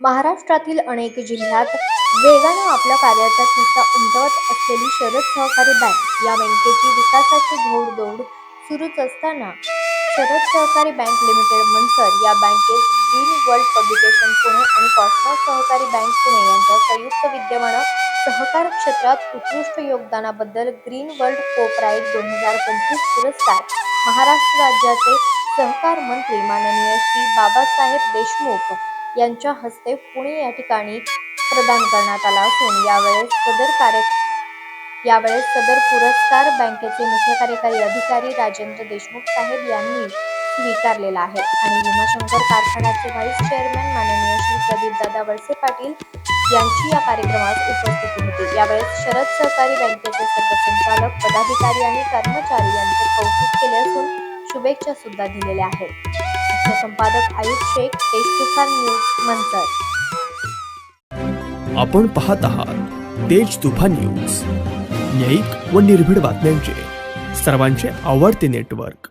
महाराष्ट्रातील अनेक जिल्ह्यात वेगानं आपल्या कार्याचा ठसा उमटवत असलेली शरद सहकारी बँक या बँकेची विकासाची घोडदौड सुरूच असताना शरद सहकारी बँक लिमिटेड मनसर या बँकेत ग्रीन वर्ल्ड पब्लिकेशन पुणे आणि कॉस्मॉस सहकारी बँक पुणे यांच्या संयुक्त विद्यमानं सहकार क्षेत्रात उत्कृष्ट योगदानाबद्दल ग्रीन वर्ल्ड कोपराईट दोन हजार पंचवीस पुरस्कार महाराष्ट्र राज्याचे सहकार मंत्री माननीय श्री बाबासाहेब देशमुख यांच्या हस्ते पुणे या ठिकाणी प्रदान करण्यात आला असून यावेळेस सदर कार्य यावेळेस सदर पुरस्कार बँकेचे मुख्य कार्यकारी अधिकारी राजेंद्र देशमुख साहेब यांनी स्वीकारलेला आहे. आणि भीमाशंकर कारखान्याचे व्हाईस चेअरमॅन माननीय श्री प्रदीपदादा वळसे पाटील यांची या कार्यक्रमात उपस्थिती होती. यावेळेस शरद सहकारी बँकेचे सर्व संचालक पदाधिकारी आणि कर्मचारी यांचे कौतुक केले असून शुभेच्छा सुद्धा दिलेल्या आहेत. संपादक आयुष शेख तेज न्यूज मंचर. आपण पाहत आहात तेज तुफान न्यूज. न्यायिक व निर्भीड बातम्यांचे. सर्वांचे आवडते नेटवर्क.